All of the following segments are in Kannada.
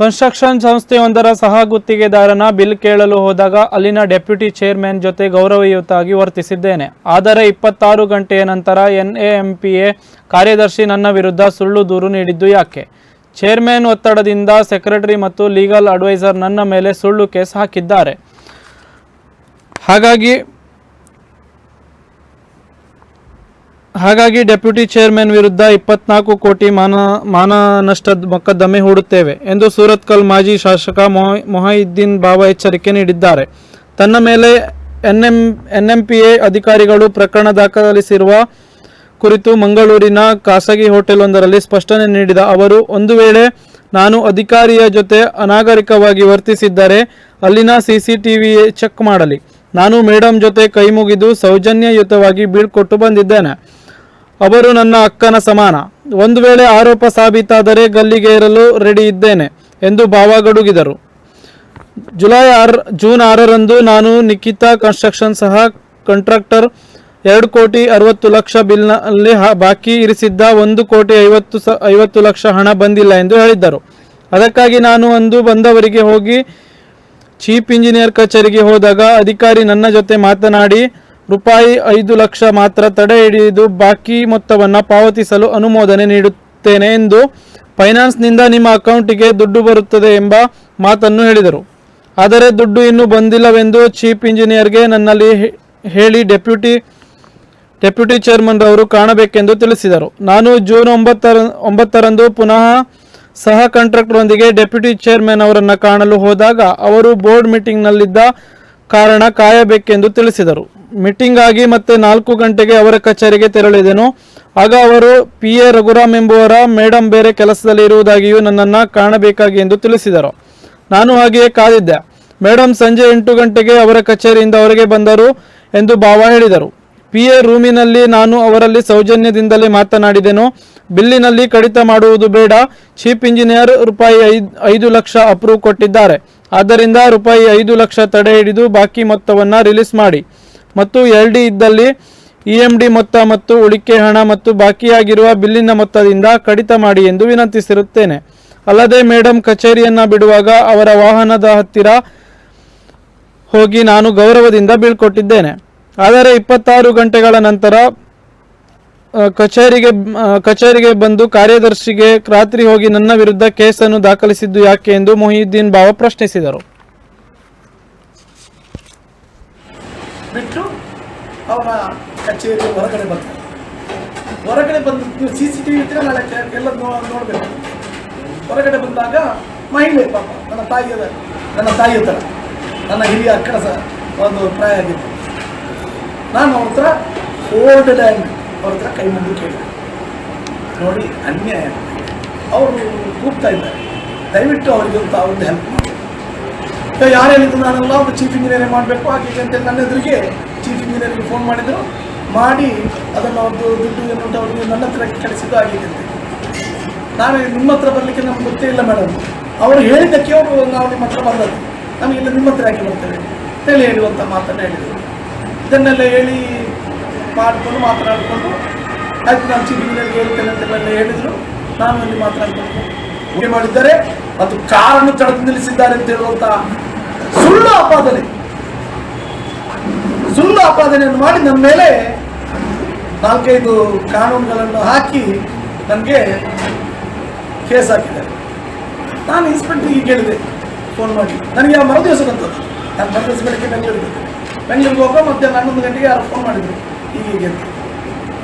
ಕನ್ಸ್ಟ್ರಕ್ಷನ್ ಸಂಸ್ಥೆಯೊಂದರ ಸಹ ಗುತ್ತಿಗೆದಾರನ ಬಿಲ್ ಕೇಳಲು ಹೋದಾಗ ಅಲ್ಲಿನ ಡೆಪ್ಯೂಟಿ ಚೇರ್ಮನ್ ಜೊತೆ ಗೌರವಯುತವಾಗಿ ವರ್ತಿಸಿದ್ದೇನೆ. ಆದರೆ ಇಪ್ಪತ್ತಾರು ಗಂಟೆಯ ನಂತರ N A M P A ಕಾರ್ಯದರ್ಶಿ ನನ್ನ ವಿರುದ್ಧ ಸುಳ್ಳು ದೂರು ನೀಡಿದ್ದು ಯಾಕೆ? ಚೇರ್ಮನ್ ಒತ್ತಡದಿಂದ ಸೆಕ್ರೆಟರಿ ಮತ್ತು ಲೀಗಲ್ ಅಡ್ವೈಸರ್ ನನ್ನ ಮೇಲೆ ಸುಳ್ಳು ಕೇಸ್ ಹಾಕಿದ್ದಾರೆ. ಹಾಗಾಗಿ ಹಾಗಾಗಿ ಡೆಪ್ಯೂಟಿ ಚೇರ್ಮನ್ ವಿರುದ್ಧ ಇಪ್ಪತ್ನಾಲ್ಕು ಕೋಟಿ ಮಾನ ಮಾನನಷ್ಟದ ಮೊಕದ್ದಮೆ ಹೂಡುತ್ತೇವೆ ಎಂದು ಸೂರತ್ಕಲ್ ಮಾಜಿ ಶಾಸಕ ಮೊಹ- ಮೊಹಿದ್ದೀನ್ ಬಾಬಾ ಎಚ್ಚರಿಕೆ ನೀಡಿದ್ದಾರೆ. ತನ್ನ ಮೇಲೆ ಎನ್ಎಂ, ಎನ್ಎಂಪಿಎ ಅಧಿಕಾರಿಗಳು ಪ್ರಕರಣ ದಾಖಲಿಸಿರುವ ಕುರಿತು ಮಂಗಳೂರಿನ ಖಾಸಗಿ ಹೋಟೆಲ್ವೊಂದರಲ್ಲಿ ಸ್ಪಷ್ಟನೆ ನೀಡಿದ ಅವರು, ಒಂದು ವೇಳೆ ನಾನು ಅಧಿಕಾರಿಯ ಜೊತೆ ಅನಾಗರಿಕವಾಗಿ ವರ್ತಿಸಿದ್ದರೆ ಅಲ್ಲಿನ ಸಿಸಿಟಿವಿ ಚೆಕ್ ಮಾಡಲಿ. ನಾನು ಮೇಡಮ್ ಜೊತೆ ಕೈ ಮುಗಿದು ಸೌಜನ್ಯಯುತವಾಗಿ ಬೀಳ್ಕೊಟ್ಟು ಬಂದಿದ್ದೇನೆ. ಅವರು ನನ್ನ ಅಕ್ಕನ ಸಮಾನ. ಒಂದು ವೇಳೆ ಆರೋಪ ಸಾಬೀತಾದರೆ ಗಲ್ಲಿಗೇರಲು ರೆಡಿ ಇದ್ದೇನೆ ಎಂದು ಭಾವಗಡುಗಿದರು ಜುಲೈ ಆರ್, ಜೂನ್ ಆರರಂದು ನಾನು ನಿಖಿತಾ ಕನ್ಸ್ಟ್ರಕ್ಷನ್ ಸಹ ಕಾಂಟ್ರಾಕ್ಟರ್ ಎರಡು ಕೋಟಿ ಅರವತ್ತು ಲಕ್ಷ ಬಿಲ್ನಲ್ಲಿ ಬಾಕಿ ಇರಿಸಿದ್ದ ಒಂದು ಕೋಟಿ ಐವತ್ತು ಸ, ಐವತ್ತು ಲಕ್ಷ ಹಣ ಬಂದಿಲ್ಲ ಎಂದು ಹೇಳಿದ್ದರು. ಅದಕ್ಕಾಗಿ ನಾನು ಅಂದು ಬಂದವರಿಗೆ ಹೋಗಿ ಚೀಫ್ ಇಂಜಿನಿಯರ್ ಕಚೇರಿಗೆ ಹೋದಾಗ ಅಧಿಕಾರಿ ನನ್ನ ಜೊತೆ ಮಾತನಾಡಿ ರೂಪಾಯಿ ಐದು ಲಕ್ಷ ಮಾತ್ರ ತಡೆ ಹಿಡಿದು ಬಾಕಿ ಮೊತ್ತವನ್ನು ಪಾವತಿಸಲು ಅನುಮೋದನೆ ನೀಡುತ್ತೇನೆ ಎಂದು ಫೈನಾನ್ಸ್ನಿಂದ ನಿಮ್ಮ ಅಕೌಂಟಿಗೆ ದುಡ್ಡು ಬರುತ್ತದೆ ಎಂಬ ಮಾತನ್ನು ಹೇಳಿದರು. ಆದರೆ ದುಡ್ಡು ಇನ್ನೂ ಬಂದಿಲ್ಲವೆಂದು ಚೀಫ್ ಇಂಜಿನಿಯರ್ಗೆ ನನ್ನಲ್ಲಿ ಹೇಳಿ ಡೆಪ್ಯೂಟಿ ಡೆಪ್ಯೂಟಿ ಚೇರ್ಮನ್ ರವರು ಕಾಣಬೇಕೆಂದು ತಿಳಿಸಿದರು. ನಾನು ಜೂನ್ ಒಂಬತ್ತರ, ಒಂಬತ್ತರಂದು ಪುನಃ ಸಹ ಕಾಂಟ್ರಾಕ್ಟರ್ನೊಂದಿಗೆ ಡೆಪ್ಯೂಟಿ ಚೇರ್ಮನ್ ಅವರನ್ನು ಕಾಣಲು ಹೋದಾಗ ಅವರು ಬೋರ್ಡ್ ಮೀಟಿಂಗ್ನಲ್ಲಿದ್ದ ಕಾರಣ ಕಾಯಬೇಕೆಂದು ತಿಳಿಸಿದರು. ಮೀಟಿಂಗ್ ಆಗಿ ಮತ್ತೆ ನಾಲ್ಕು ಗಂಟೆಗೆ ಅವರ ಕಚೇರಿಗೆ ತೆರಳಿದೆನು. ಆಗ ಅವರು ಪಿ ಎ ರಘುರಾಮ್ ಎಂಬುವರ ಮೇಡಮ್ ಬೇರೆ ಕೆಲಸದಲ್ಲಿ ಇರುವುದಾಗಿಯೂ ನನ್ನನ್ನು ಕಾಣಬೇಕಾಗಿ ಎಂದು ತಿಳಿಸಿದರು. ನಾನು ಹಾಗೆಯೇ ಕಾದಿದ್ದೆ. ಮೇಡಮ್ ಸಂಜೆ ಎಂಟು ಗಂಟೆಗೆ ಅವರ ಕಚೇರಿಯಿಂದ ಅವರಿಗೆ ಬಂದರು ಎಂದು ಭಾವ ಹೇಳಿದರು. ಪಿ ಎ ರೂಮಿನಲ್ಲಿ ನಾನು ಅವರಲ್ಲಿ ಸೌಜನ್ಯದಿಂದಲೇ ಮಾತನಾಡಿದೆನು. ಬಿಲ್ಲಿನಲ್ಲಿ ಕಡಿತ ಮಾಡುವುದು ಬೇಡ. ಚೀಫ್ ಇಂಜಿನಿಯರ್ ರೂಪಾಯಿ ಐದ್, ಐದು ಲಕ್ಷ ಅಪ್ರೂವ್ ಕೊಟ್ಟಿದ್ದಾರೆ. ಆದ್ದರಿಂದ ರೂಪಾಯಿ ಐದು ಲಕ್ಷ ತಡೆ ಹಿಡಿದು ಬಾಕಿ ಮೊತ್ತವನ್ನು ರಿಲೀಸ್ ಮಾಡಿ. ಮತ್ತು ಎಲ್ ಡಿ ಇದ್ದಲ್ಲಿ ಇ ಎಂ ಡಿ ಮೊತ್ತ ಮತ್ತು ಉಳಿಕೆ ಹಣ ಮತ್ತು ಬಾಕಿಯಾಗಿರುವ ಬಿಲ್ಲಿನ ಮೊತ್ತದಿಂದ ಕಡಿತ ಮಾಡಿ ಎಂದು ವಿನಂತಿಸಿರುತ್ತೇನೆ. ಅಲ್ಲದೆ ಮೇಡಮ್ ಕಚೇರಿಯನ್ನ ಬಿಡುವಾಗ ಅವರ ವಾಹನದ ಹತ್ತಿರ ಹೋಗಿ ನಾನು ಗೌರವದಿಂದ ಬೀಳ್ಕೊಟ್ಟಿದ್ದೇನೆ. ಆದರೆ ಇಪ್ಪತ್ತಾರು ಗಂಟೆಗಳ ನಂತರ ಕಚೇರಿಗೆ ಕಚೇರಿಗೆ ಬಂದು ಕಾರ್ಯದರ್ಶಿಗೆ ರಾತ್ರಿ ಹೋಗಿ ನನ್ನ ವಿರುದ್ಧ ಕೇಸನ್ನು ದಾಖಲಿಸಿದ್ದು ಯಾಕೆ ಎಂದು ಮೊಹಿಯುದ್ದೀನ್ ಬಾವ ಪ್ರಶ್ನಿಸಿದರು. ಬಿಟ್ಟು ಅವನ ಕಚೇರಿ ಹೊರಗಡೆ ಬರ್ತಾರೆ ಹೊರಗಡೆ ಬಂದು ಸಿ ಸಿ ಟಿ ವಿ ಇದ್ರೆ ನಾಳೆ ಎಲ್ಲ ನೋಡ್ಬೇಕು. ಹೊರಗಡೆ ಬಂದಾಗ ಮಹಿಳೆ ಪಾಪ, ನನ್ನ ತಾಯಿಯ ನನ್ನ ತಾಯಿಯ ಥರ ನನ್ನ ಹಿರಿಯ ಅಕ್ಕನ ಸಹ ಒಂದು ಪ್ರಾಯ ಆಗಿತ್ತು ನಾನು ಅವ್ರ ಹತ್ರ ಓಲ್ಡ್ ಲ್ಯಾಂಡ್ ಅವ್ರ ಹತ್ರ ಕೈ ಮುಂದೆ ಕೇಳಿದೆ ನೋಡಿ, ಅನ್ಯಾಯ. ಅವರು ಕೂಗ್ತಾ ಇದ್ದಾರೆ. ದಯವಿಟ್ಟು ಅವರಿಗೆ ಒಂದು ಒಂದು ಹೆಲ್ಪ್ ಮಾಡಿ. ಯಾರು ಹೇಳಿದ್ರು ನಾನೆಲ್ಲ, ಒಂದು ಚೀಫ್ ಇಂಜಿನಿಯರಿಂಗ್ ಮಾಡಬೇಕು ಹಾಗೆ ಅಂತ ನನ್ನ ಎದುರಿಗೆ ಚೀಫ್ ಇಂಜಿನಿಯರ್ಗೆ ಫೋನ್ ಮಾಡಿದರು. ಮಾಡಿ ಅದನ್ನು ಅವ್ರದ್ದು ದುಡ್ಡು ಏನು ಉಂಟು ಅವ್ರಿಗೆ ನನ್ನ ಹತ್ರ ಕಳಿಸಿದ್ದು ಹೀಗೆ ಅಂತ ನಾನು ನಿಮ್ಮ ಹತ್ರ ಬರಲಿಕ್ಕೆ ನಮ್ಗೆ ಗೊತ್ತೇ ಇಲ್ಲ ಮೇಡಮ್ ಅವರು ಹೇಳಿದ್ದಕ್ಕೆ ಅವರು ನಾವು ನಿಮ್ಮ ಹತ್ರ ಬಂದದ್ದು. ನಮಗೆಲ್ಲ ನಿಮ್ಮ ಹತ್ರ ಯಾಕೆ ಬರ್ತೇವೆ ಅಂತೇಳಿ ಹೇಳುವಂಥ ಮಾತನ್ನು ಹೇಳಿದರು. ಇದನ್ನೆಲ್ಲ ಹೇಳಿ ಮಾಡಿಕೊಂಡು ಮಾತನಾಡಿಕೊಂಡು ಆಯ್ತು, ನಾನು ಚೀಫ್ ಹೇಳ್ತೇನೆ ಅಂತೆಲ್ಲ ಹೇಳಿದ್ರು. ನಾನು ಅಲ್ಲಿ ಮಾತನಾಡಿಕೊಂಡು ಹೀಗೆ ಮಾಡಿದ್ದಾರೆ? ಅದು ಕಾರನ್ನು ತಡೆದು ನಿಲ್ಲಿಸಿದ್ದಾರೆ ಅಂತ ಹೇಳುವಂತ ಸುಳ್ಳು ಆಪಾದನೆ. ಸುಳ್ಳು ಆಪಾದನೆಯನ್ನು ಮಾಡಿ ನನ್ನ ಮೇಲೆ ನಾಲ್ಕೈದು ಕಾನೂನುಗಳನ್ನು ಹಾಕಿ ನನಗೆ ಕೇಸ್ ಹಾಕಿದ್ದಾರೆ. ನಾನು ಇನ್ಸ್ಪೆಕ್ಟ್ರಿಗೆ ಕೇಳಿದೆ ಫೋನ್ ಮಾಡಿ. ನನಗೆ ಆ ಮರುದಿವಸ ಬಂತದ್ದು ನಾನು ಮರುದಿವಸ ಬೆಳಗ್ಗೆ ಬೆಂಗಳೂರಿಗೆ ಬೆಂಗಳೂರಿಗೆ ಹೋಗೋ ಮಧ್ಯಾಹ್ನ ಹನ್ನೊಂದು ಗಂಟೆಗೆ ಯಾರು ಫೋನ್ ಮಾಡಿದರು. ಹೀಗೆ. ಅಂತ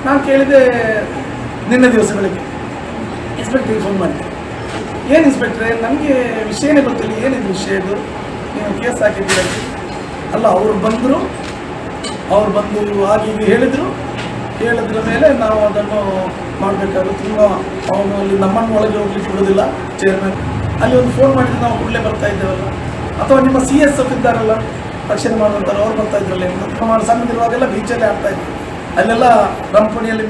ನಾನು ಕೇಳಿದೆ ನಿನ್ನೆ ದಿವಸ ಬೆಳಗ್ಗೆ ಇನ್ಸ್ಪೆಕ್ಟ್ರಿಗೆ ಫೋನ್ ಮಾಡಿದೆ. ಏನು ಇನ್ಸ್ಪೆಕ್ಟ್ರೆ ನಮಗೆ ವಿಷಯನೇ ಗೊತ್ತಿಲ್ಲ, ಏನಿದೆ ವಿಷಯ ಇದು? ನೀವು ಕೇಸ್ ಹಾಕಿದ್ದೀರ? ಅಲ್ಲ, ಅವರು ಬಂದರು. ಅವ್ರು ಬಂದು ಹಾಗೆ ಹೀಗೆ ಹೇಳಿದರು. ಹೇಳಿದ್ರ ಮೇಲೆ ನಾವು ಅದನ್ನು ಮಾಡಬೇಕಾದ್ರೆ ತುಂಬ ಅವನು ಅಲ್ಲಿ ನಮ್ಮನ್ನು ಒಳಗೆ ಹೋಗ್ಲಿಕ್ಕೆ ಬಿಡೋದಿಲ್ಲ ಚೇರ್ಮನ್ ಅಲ್ಲಿ ಒಂದು ಫೋನ್ ಮಾಡಿದ್ರೆ ನಾವು ಕೂಡಲೇ ಬರ್ತಾ ಇದ್ದೇವಲ್ಲ. ಅಥವಾ ನಿಮ್ಮ ಸಿ ಎಸ್ ಎಫ್ ಇದ್ದಾರಲ್ಲ ರಕ್ಷಣೆ ಮಾಡುವಂಥವ್ರು ಅವ್ರು ಬರ್ತಾ ಇದ್ರಲ್ಲ. ಸಣ್ಣದಿರುವಾಗೆಲ್ಲ ಬೀಚಲ್ಲೇ ಆಡ್ತಾ ಇದ್ವಿ ಅಲ್ಲೆಲ್ಲ ರಂಪಣಿಯಲ್ಲಿ